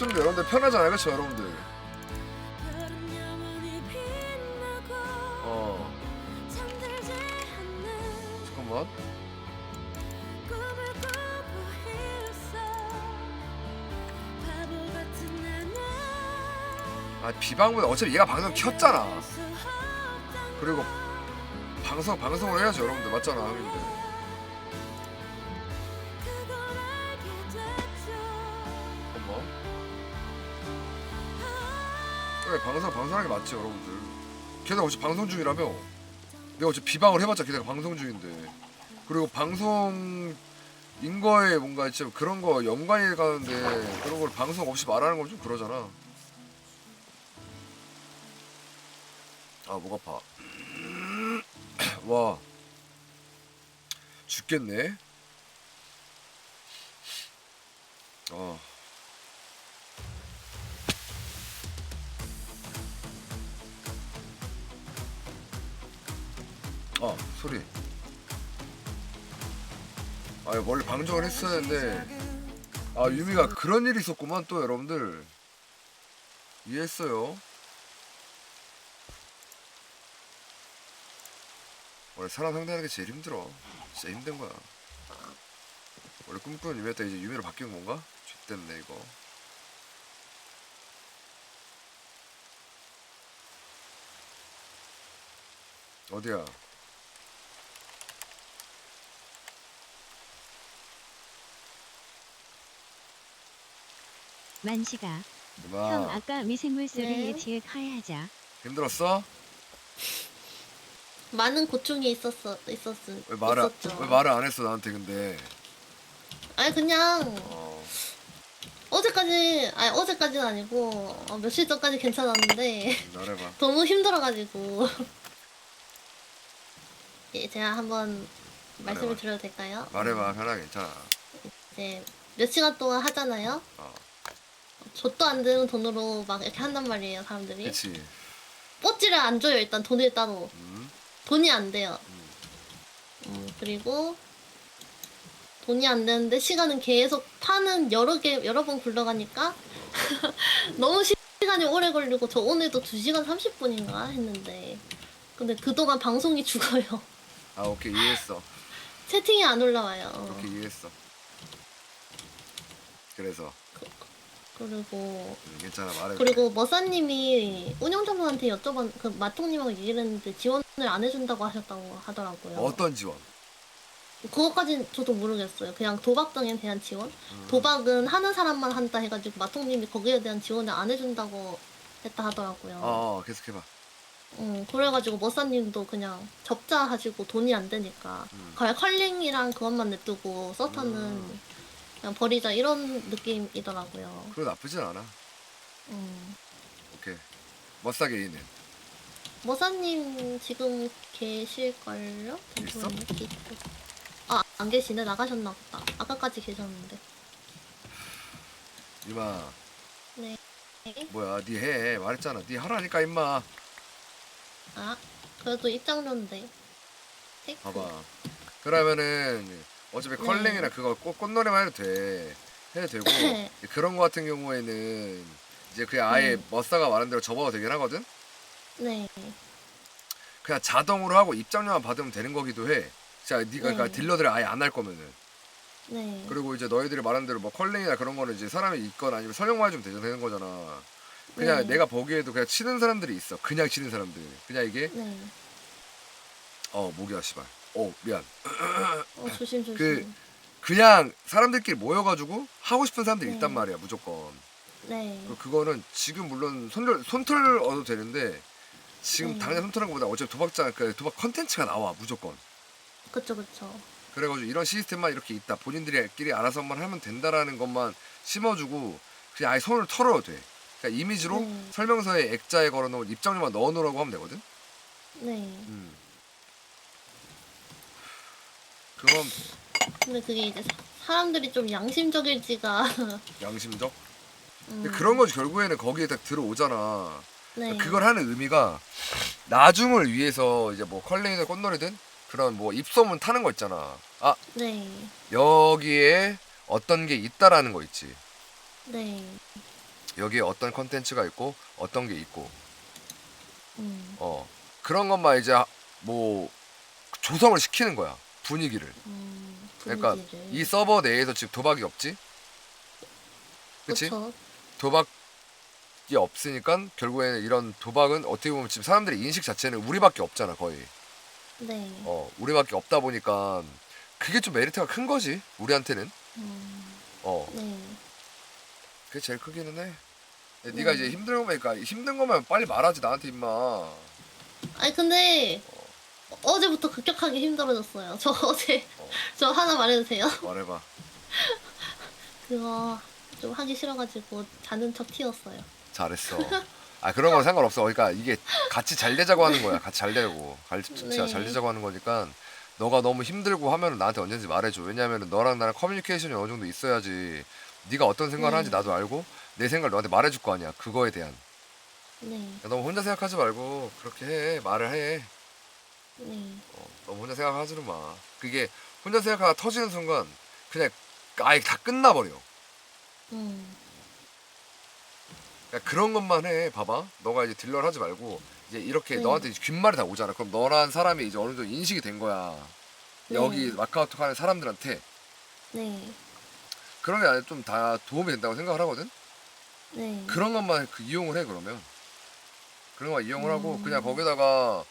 좀 여러분들 편하잖아요, 그렇죠, 여러분들. 어, 잠깐만. 아 비방보다 어차피 얘가 방송 켰잖아. 그리고 방송 방송을 해야죠, 여러분들 맞잖아, 형님 방송 방송하는 게 맞지, 여러분들. 걔네가 어차피 방송 중이라며. 내가 어차피 비방을 해봤자 걔네가 방송 중인데. 그리고 방송 인 거에 뭔가 좀 그런 거 연관이 가는데 그런 걸 방송 없이 말하는 건 좀 그러잖아. 아, 목 아파. 와. 죽겠네. 어. 아, 소리. 아, 원래 방송을 했었는데 아, 유미가 그런 일이 있었구만 또 여러분들. 이해했어요. 원래 사람 상대하는 게 제일 힘들어. 진짜 힘든 거야. 원래 꿈꾸는 유미였다 이제 유미로 바뀐 건가? X됐네 이거. 어디야? 만시가 형 이마 아까 미생물 소리 네. 예측 하야자 힘들었어? 많은 고충이 있었어 있었음 왜 말을 있었죠. 왜 말을 안 했어 나한테 근데 아니 그냥 어, 어제까지 아니 어제까지는 아니고 어, 며칠 전까지 괜찮았는데 말해봐 너무 힘들어가지고 예, 제가 한번 말씀을 말해봐. 드려도 될까요? 말해봐 편하게 괜찮아 이제 몇 시간 동안 하잖아요. 어, 젖도 안 되는 돈으로 막 이렇게 한단 말이에요, 사람들이. 그치 뽀찌를 안 줘요, 일단 돈을 따로. 음, 돈이 안 돼요. 음. 음, 그리고 돈이 안 되는데 시간은 계속 파는 여러 개 여러 번 굴러가니까 너무 시- 시간이 오래 걸리고 저 오늘도 2시간 30분인가 했는데 근데 그동안 방송이 죽어요. 아 오케이 이해했어 채팅이 안 올라와요. 오케이 이해했어 그래서 그리고 음, 괜찮아 말해 그리고 머사님이 운영자분한테 여쭤봤 그 마통님하고 얘기를 했는데 지원을 안 해준다고 하셨다고 하더라고요. 어떤 지원 그것까진 저도 모르겠어요. 그냥 도박 등에 대한 지원? 음. 도박은 하는 사람만 한다 해가지고 마통님이 거기에 대한 지원을 안 해준다고 했다 하더라고요. 어, 어 계속해봐 음, 그래가지고 머사님도 그냥 접자 하시고 돈이 안 되니까 음. 그냥 컬링이랑 그것만 냅두고 서터는 음. 그냥 버리자 이런 느낌이더라고요. 그거 나쁘진 않아 음. 오케이 머싸게이는 머사님 지금 계실걸요? 있어? 아, 안 계시네. 나가셨나 보다. 아까까지 계셨는데. 이마 네. 뭐야 니 해 말했잖아 니 하라니까 임마 아, 그래도 입장료인데. 테이크. 봐봐 그러면은 어차피 네. 컬링이나 그거 꽃, 꽃노래만 해도 돼 해도 되고 그런 거 같은 경우에는 이제 그냥 아예 네. 머싸가 말한 대로 접어도 되긴 하거든 네. 그냥 자동으로 하고 입장료만 받으면 되는 거기도 해 자, 네가 그러니까 네. 딜러들을 아예 안 할 거면은 네. 그리고 이제 너희들이 말한 대로 뭐 컬링이나 그런 거는 이제 사람이 있거나 아니면 설명만 해주면 되죠 되는 거잖아 그냥 네. 내가 보기에도 그냥 치는 사람들이 있어 그냥 치는 사람들 그냥 이게 네. 어 목이야 씨발 어 미안 어, 조심, 조심. 그- 그냥 사람들끼리 모여가지고 하고 싶은 사람들이 네. 있단 말이야 무조건 네. 그- 그거는 지금 물론 손절 손털 얻어도 되는데 지금 네. 당장 손털한 것보다 어차피 도박장 그 도박 컨텐츠가 나와 무조건 그쵸, 그쵸. 그래가지고 이런 시스템만 이렇게 있다 본인들끼리 알아서만 하면 된다라는 것만 심어주고 그냥 아예 손을 털어도 돼 그러니까 이미지로 네. 설명서에 액자에 걸어놓은 입장료만 넣어놓으라고 하면 되거든 네. 음. 그럼 근데 그게 이제 사- 사람들이 좀 양심적일지가. 양심적 음, 근데 그런 거지 결국에는 거기에 딱 들어오잖아 네. 그걸 하는 의미가 나중을 위해서 이제 뭐 컬링이든 꽃놀이든 그런 뭐 입소문 타는 거 있잖아. 아 네. 여기에 어떤 게 있다라는 거 있지. 네. 여기에 어떤 컨텐츠가 있고 어떤 게 있고 음, 어 그런 것만 이제 뭐 조성을 시키는 거야 분위기를 음, 그러니까 분위기를. 이 서버 내에서 지금 도박이 없지 그치 그쵸? 도박이 없으니까 결국에는 이런 도박은 어떻게 보면 지금 사람들의 인식 자체는 우리밖에 없잖아 거의 네. 어 우리밖에 없다 보니까 그게 좀 메리트가 큰 거지 우리한테는 음, 어 네. 그게 제일 크기는 해 근데 네가 네. 이제 힘든 거니까 힘든 거면 빨리 말하지 나한테 임마 아니 근데 어제부터 급격하게 힘들어졌어요. 저 어제 저 하나 말해도 돼요? 말해봐. 그거 좀 하기 싫어가지고 자는 척 튀었어요. 잘했어. 아 그런 건 상관없어. 그러니까 이게 같이 잘 되자고 하는 거야. 같이 잘 되고. 같이 진짜 네. 잘 되자고 하는 거니까 너가 너무 힘들고 하면 나한테 언제든지 말해줘. 왜냐면 너랑 나랑 커뮤니케이션이 어느 정도 있어야지 네가 어떤 생각을 네. 하는지 나도 알고 내 생각을 너한테 말해줄 거 아니야. 그거에 대한. 네, 야, 너무 혼자 생각하지 말고 그렇게 해. 말을 해 네, 어, 너무 혼자 생각하지는 마. 그게 혼자 생각하다 터지는 순간 그냥 아예 다 끝나버려. 음, 그러니까 그런 것만 해 봐봐. 너가 이제 딜러를 하지 말고 이제 이렇게 네. 너한테 이제 귓말이 다 오잖아. 그럼 너란 사람이 이제 어느 정도 인식이 된 거야. 네. 여기 마카오톡 하는 사람들한테. 네, 그런 게 좀 다 도움이 된다고 생각을 하거든? 네, 그런 것만 그 이용을 해 그러면. 그런 거 이용을 하고 음. 그냥 거기다가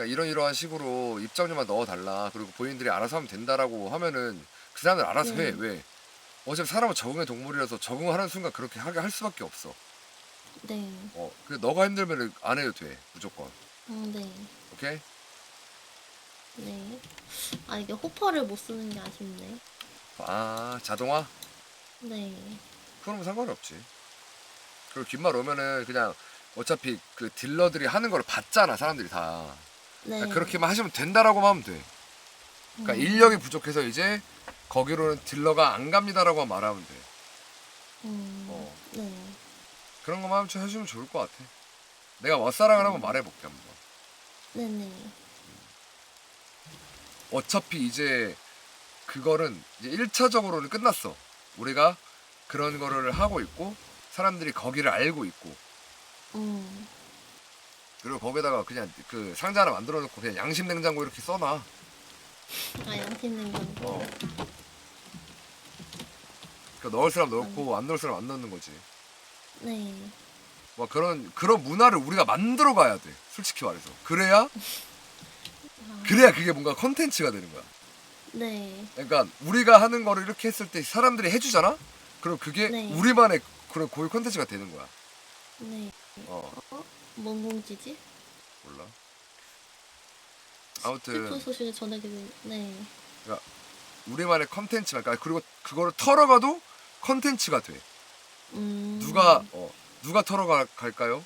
그러니까 이런 이러한 식으로 입장료만 넣어달라 그리고 본인들이 알아서 하면 된다라고 하면은 그 사람들 알아서 네. 해 왜? 어차피 사람은 적응의 동물이라서 적응하는 순간 그렇게 하게 할 수밖에 없어 네, 어, 그 너가 힘들면 안 해도 돼 무조건 음, 네, 오케이? 네. 아 이게 호퍼를 못 쓰는 게 아쉽네. 아 자동화? 네, 그러면 상관이 없지 그리고 귓말 오면은 그냥 어차피 그 딜러들이 하는 걸 봤잖아 사람들이 다 네. 그러니까 그렇게만 하시면 된다라고 하면 돼. 그러니까 음, 인력이 부족해서 이제 거기로는 딜러가 안 갑니다라고 말하면 돼. 음, 어. 네, 그런 것만 좀 해주면 좋을 것 같아. 내가 멋사랑을 한번 말해볼게 한번. 네, 네, 어차피 이제 그거는 이제 1차적으로는 끝났어. 우리가 그런 거를 하고 있고 사람들이 거기를 알고 있고. 음, 그리고 거기다가 그냥 그 상자 하나 만들어 놓고 그냥 양심 냉장고 이렇게 써놔. 아 양팀 냉장고. 어. 그러니까 넣을 사람 넣고 안 넣을 사람 안 넣는 거지. 네, 막 그런 그런 문화를 우리가 만들어 가야 돼. 솔직히 말해서. 그래야? 아, 그래야 그게 뭔가 컨텐츠가 되는 거야. 네, 그러니까 우리가 하는 거를 이렇게 했을 때 사람들이 해주잖아? 그럼 그게 네. 우리만의 그런 고유 컨텐츠가 되는 거야. 네. 어. 어? 뭔 공지지? 몰라 아무튼 소식을 된. 네, 우리만의 컨텐츠가 그러니까 그리고 그거를 털어가도 컨텐츠가 돼 음, 누가 어 누가 털어가 갈까요?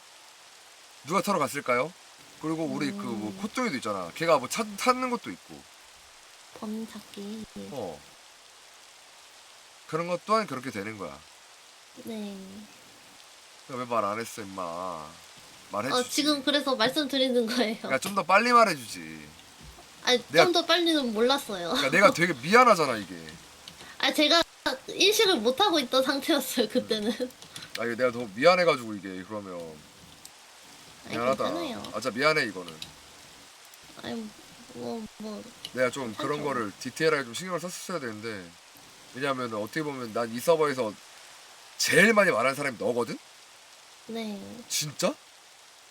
누가 털어갔을까요? 그리고 우리 그뭐 음. 코뚱이도 있잖아. 걔가 뭐 찾, 찾는 것도 있고. 범인 찾기. 어. 그런 것 또한 그렇게 되는 거야. 네. 왜 말 안 했어, 임마. 말해주지. 어 지금 그래서 말씀드리는 거예요. 그러니까 좀 더 빨리 말해주지. 아니 내가- 좀 더 빨리는 몰랐어요. 그러니까 내가 되게 미안하잖아 이게. 아 제가 인식을 못 하고 있던 상태였어요 그때는. 아 이게 내가 너무 미안해가지고 이게 그러면 아니 미안하다. 괜찮아요. 아 진짜 미안해 이거는. 아니 뭐 뭐. 내가 좀 그런 괜찮죠. 거를 디테일하게 좀 신경을 썼어야 되는데 왜냐하면 어떻게 보면 난 이 서버에서 제일 많이 말하는 사람이 너거든. 네. 진짜?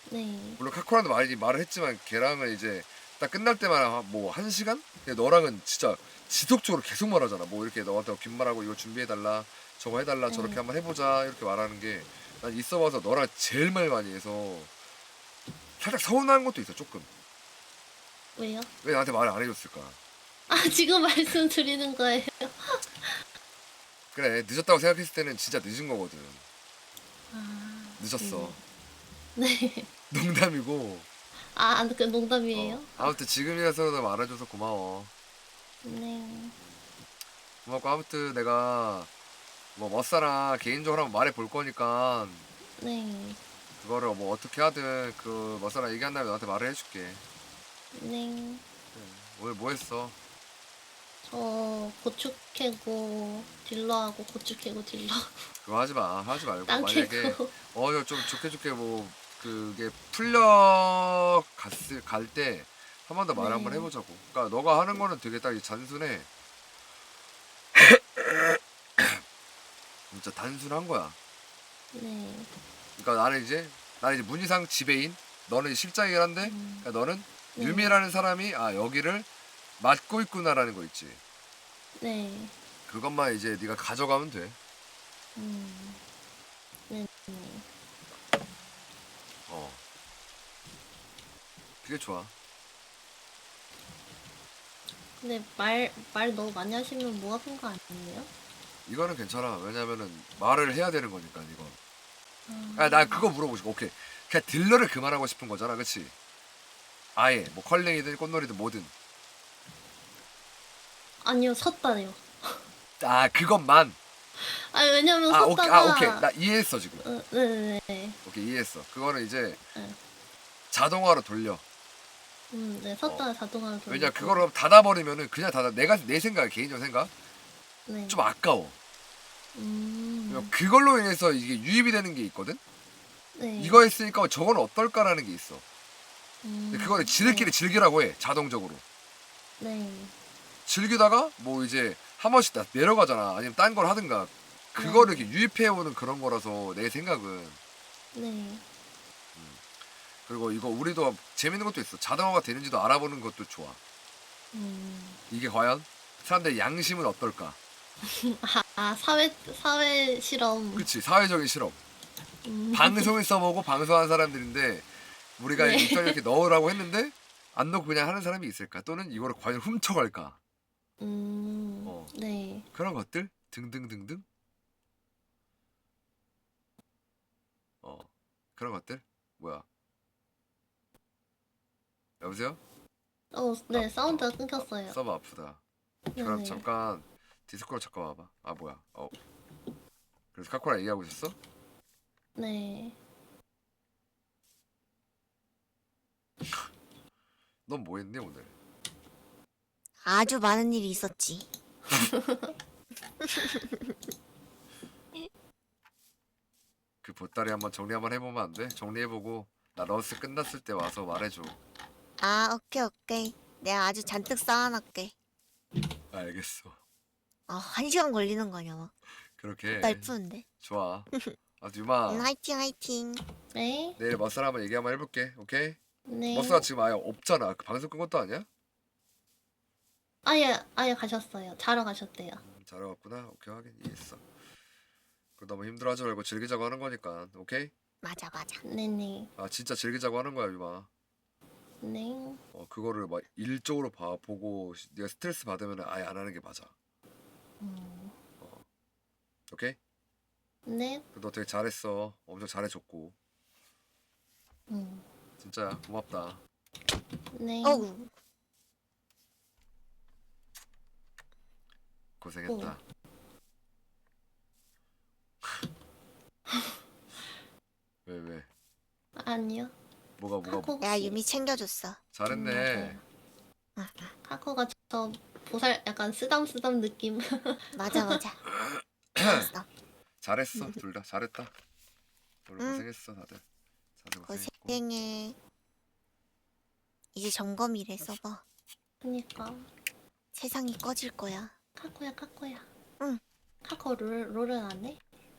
네. 물론 카코랑도 많이 말을 했지만 걔랑은 이제 딱 끝날 때만 뭐 한 시간? 근데 너랑은 진짜 지속적으로 계속 말하잖아. 뭐 이렇게 너한테 귓말하고 이거 준비해달라, 저거 해달라, 네. 저렇게 한번 해보자 이렇게 말하는 게 난 있어 봐서 너랑 제일 말 많이 해서 살짝 서운한 것도 있어 조금. 왜요? 왜 나한테 말을 안 해줬을까? 아 지금 말씀드리는 거예요. 그래 늦었다고 생각했을 때는 진짜 늦은 거거든. 아. 늦었어. 네. 농담이고. 아, 그 농담이에요? 어, 아무튼 지금이라서도 말해줘서 고마워. 네. 고맙고 아무튼 내가 뭐 멋사랑 개인적으로 한번 말해 볼 거니까 네. 그거를 뭐 어떻게 하든 그 멋사랑 얘기한 다음에 너한테 말을 해줄게 네. 오늘 뭐 했어? 어 고추 캐고 딜러하고 고추 캐고 딜러 그거 하지 마. 하지 말고 땅 만약에 캐고 어좀 좋게 좋게 뭐 그게 풀려 갔을 갈 때 한 번 더말 네. 한번 해보자고. 그러니까 너가 하는 거는 되게 딱 단순해. 진짜 단순한 거야. 네. 그러니까 나는 이제 나는 이제 문희상 지배인, 너는 실장이긴 한데, 음, 그러니까 너는 네. 유미라는 사람이 아 여기를 맡고 있구나라는 거 있지. 네. 그것만 이제 네가 가져가면 돼. 음. 네. 네. 어. 그게 좋아. 근데 말 말 너무 많이 하시면 뭐 아픈 거 아니에요? 이거는 괜찮아. 왜냐면은 말을 해야 되는 거니까 이거. 아, 아, 나 그거 물어보고 싶어. 오케이. 그냥 딜러를 그만하고 싶은 거잖아, 그렇지? 아예 뭐 컬링이든 꽃놀이든 뭐든. 아니요 섰다네요. 아 그것만. 아니 왜냐면 아 오케이, 섰다가 아 오케이. 나 이해했어 지금. 어, 네네네. 오케이 이해했어. 그거는 이제 네. 자동화로 돌려. 음, 네 섰다가 자동화로. 어. 왜냐 그거를 닫아버리면은 그냥 닫아. 내가 내 생각, 개인적 생각 네. 좀 아까워. 음. 왜냐면 그걸로 인해서 이게 유입이 되는 게 있거든. 네. 이거 했으니까 저건 어떨까라는 게 있어. 음, 근데 그거를 지들끼리 즐기라고 해. 자동적으로. 네. 네. 즐기다가 뭐 이제 한 번씩 다 내려가잖아. 아니면 딴 걸 하든가. 그거를 이렇게 유입해 오는 그런 거라서 내 생각은 네. 그리고 이거 우리도 재밌는 것도 있어. 자동화가 되는지도 알아보는 것도 좋아. 음. 이게 과연 사람들의 양심은 어떨까? 아, 아 사회 사회 실험. 그치 사회적인 실험. 음. 방송을 써보고 방송하는 사람들인데 우리가 네. 일단 이렇게 넣으라고 했는데 안 넣고 그냥 하는 사람이 있을까? 또는 이거를 과연 훔쳐갈까? 음. 어. 네. 그런 것들 등등등등. 어 그런 것들 뭐야? 여보세요? 어, 네 아, 사운드가 어, 끊겼어요. 서버 아프다. 네, 그럼 네. 잠깐 디스코드 잠깐 와봐. 아 뭐야? 어. 그래서 카코랑 얘기하고 있었어? 네. 넌 뭐 했니 오늘? 아주 많은 일이 있었지. 그 보따리 한번 정리 한번 해보면 안 돼? 정리해보고 나 러스 끝났을 때 와서 말해줘. 아, 오케이, 오케이. 내가 아주 잔뜩 쌓아놨게. 알겠어. 아, 한 시간 걸리는 거냐, 막. 그렇게 날 푸는데. 좋아. 아 유마 음, 화이팅, 화이팅. 네. 내일 머싸 한번 얘기 한번 해볼게. 오케이? 네. 머싸 지금 아예 없잖아. 그 방송 끈 것도 아니야? 아예 아예 가셨어요. 자러 가셨대요. 음, 잘 왔구나. 오케이 하긴 이해했어. 그 너무 힘들어하지 말고 즐기자고 하는 거니까. 오케이? 맞아, 맞아. 네네. 아 진짜 즐기자고 하는 거야 유마. 네. 어 그거를 막 일적으로 봐 보고 시- 네가 스트레스 받으면 아예 안 하는 게 맞아. 음. 오케이? 네. 너 되게 잘했어. 엄청 잘해줬고 음. 진짜야 고맙다. 네. 어우, 고생했다. 왜 왜? 아니요. 뭐가 뭐가 카코 내가 혹시- 유미 챙겨줬어. 잘했네. 음. 카코가 저 보살 약간 쓰담쓰담 느낌. 맞아, 맞아. 알았어. 잘했어 둘 다 잘했다. 오늘 응. 고생했어 다들. 다들 고생했고. 고생해. 이제 점검이래, 서버. 그니까 세상이 꺼질 거야. 카코야 카코야. 응. 카코 롤 롤은 안 해?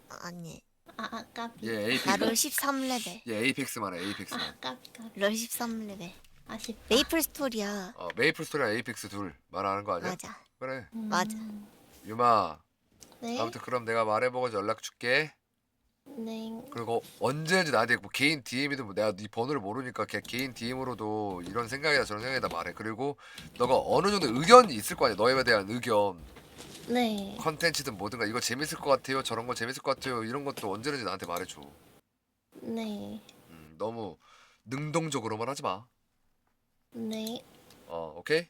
아니, 아, 아 까비. 얘 에이펙스. 나롤 13레벨. 얘 에이펙스만 해 에이펙스만. 아 까비 까비. 롤 13레벨. 아쉽다. 메이플 스토리야. 어 메이플 스토리랑 에이펙스 둘 말하는 거 아니야? 맞아. 그래 음, 맞아. 유마. 네. 아무튼 그럼 내가 말해보고 연락 줄게. 네. 그리고 언제든지 나한테 뭐 개인 DM이든 뭐 내가 네 번호를 모르니까 그냥 개인 DM으로도 이런 생각이다 저런 생각이다 말해. 그리고 너가 어느 정도 의견이 있을 거 아니야. 너에 대한 의견. 네. 컨텐츠든 뭐든가 이거 재밌을 것 같아요. 저런 거 재밌을 것 같아요. 이런 것도 언제든지 나한테 말해줘. 네. 음, 너무 능동적으로만 하지 마. 네. 어, 오케이?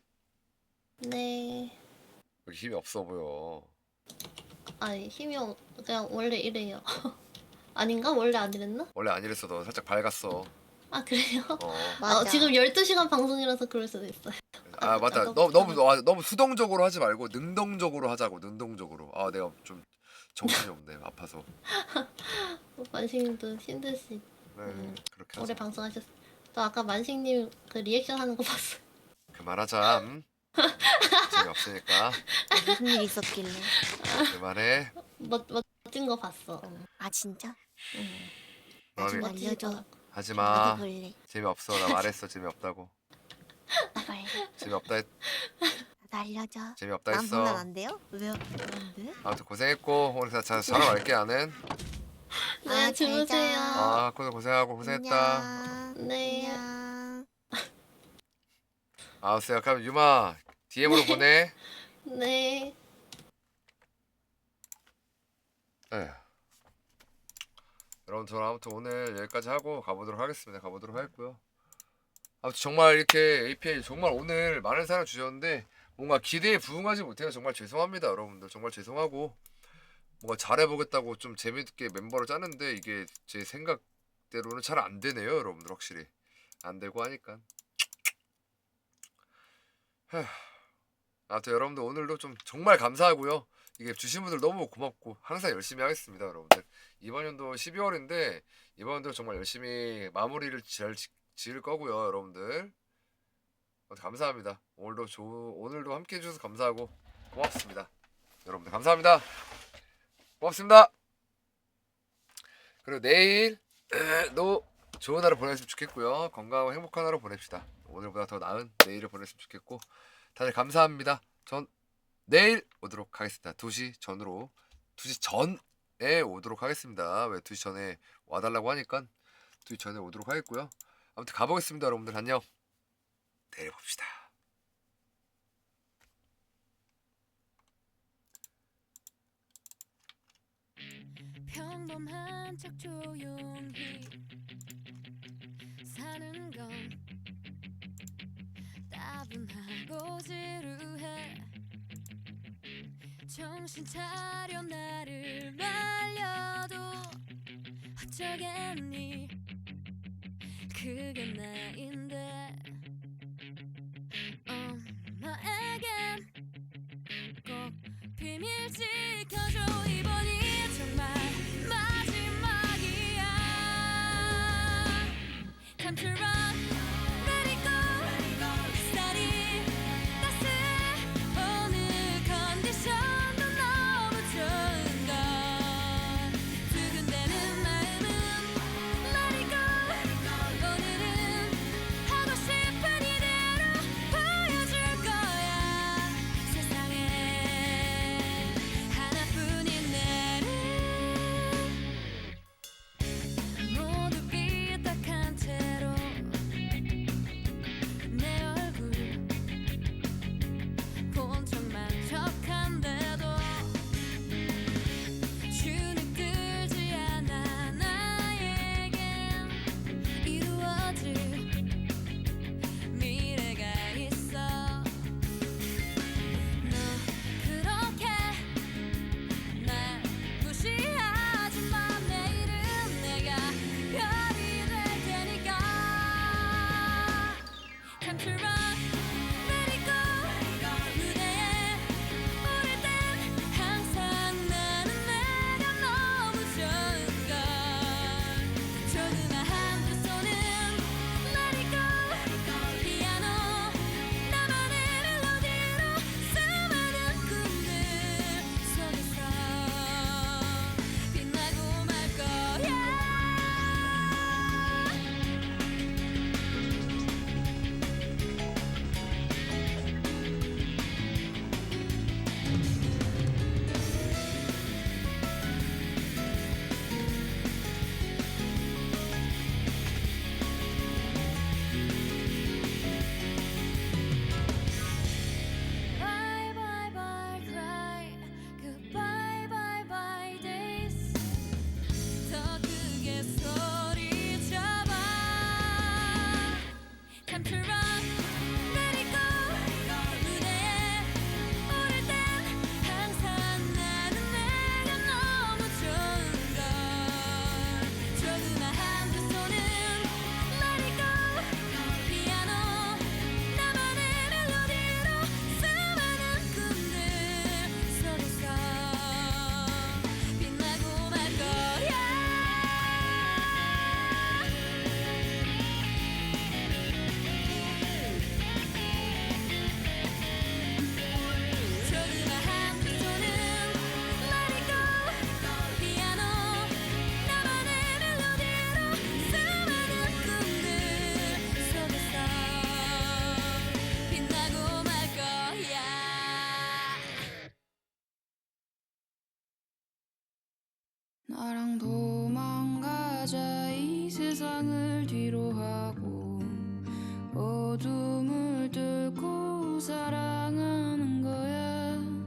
네. 여기 힘이 없어 보여. 아 힘이 없- 그냥 원래 이래요. 아닌가? 원래 안 이랬나? 원래 안 이랬어. 너 살짝 밝았어. 아 그래요? 어. 맞아. 아, 지금 12시간 방송이라서 그럴 수도 있어요. 아 맞다. 너무 너무 아, 너무 수동적으로 하지 말고 능동적으로 하자고. 능동적으로. 아 내가 좀 정신이 없네. 아파서. 만식님도 힘드시 네 음, 그렇게 오래 하자. 방송하셨어. 저 아까 만식님 그 리액션 하는 거 봤어. 그만하자. 음? 재미없으니까 무슨 일 있었길래? 그만해. 멋 멋진 거 봤어. 아 진짜? 응. 마음이 나중에 알려줘. 멋지더라고. 하지 나도 마. 볼래. 재미없어. 나 말했어. 재미없다고. 나 볼래. 재미없다. 했, 알려줘. 재미없다 난 보면 했어. 안 돼요? 왜요? 안 돼? 아무튼 고생했고 오늘 자 자러 갈게 나는. 네 아, 잘 주무세요. 자. 아 오늘 고생하고 고생했다. 안녕. 네. 안녕. 알았어요. 그럼 유마 DM으로 보내. 네. 에휴. 여러분 저는 아무튼 오늘 여기까지 하고 가보도록 하겠습니다. 가보도록 하겠고요. 아무튼 정말 이렇게 APA 정말 오늘 많은 사랑 주셨는데 뭔가 기대에 부응하지 못해서 정말 죄송합니다, 여러분들. 정말 죄송하고 뭔가 잘해보겠다고 좀 재밌게 멤버를 짜는데 이게 제 생각대로는 잘 안 되네요, 여러분들 확실히 안 되고 하니까. 아무튼 여러분들 오늘도 좀 정말 감사하고요. 이게 주신 분들 너무 고맙고 항상 열심히 하겠습니다, 여러분들. 이번 연도 12월인데 이번 연도 정말 열심히 마무리를 잘 지, 지을 거고요, 여러분들. 감사합니다. 오늘도 조, 오늘도 함께 해주셔서 감사하고 고맙습니다, 여러분들 감사합니다. 고맙습니다. 그리고 내일도 좋은 하루 보내셨으면 좋겠고요. 건강하고 행복한 하루 보냅시다. 오늘보다 더 나은 내일을 보냈으면 좋겠고 다들 감사합니다. 전 내일 오도록 하겠습니다. 2시 전으로 2시 전에 오도록 하겠습니다. 왜 2시 전에 와달라고 하니까 2시 전에 오도록 하겠고요. 아무튼 가보겠습니다. 여러분들 안녕. 내일 봅시다. 평범한 척 조용히 사는 건 따분하고 지루해. 정신 차려 나를 말려도 어쩌겠니? 그게 나인데 엄마에겐 꼭 비밀 지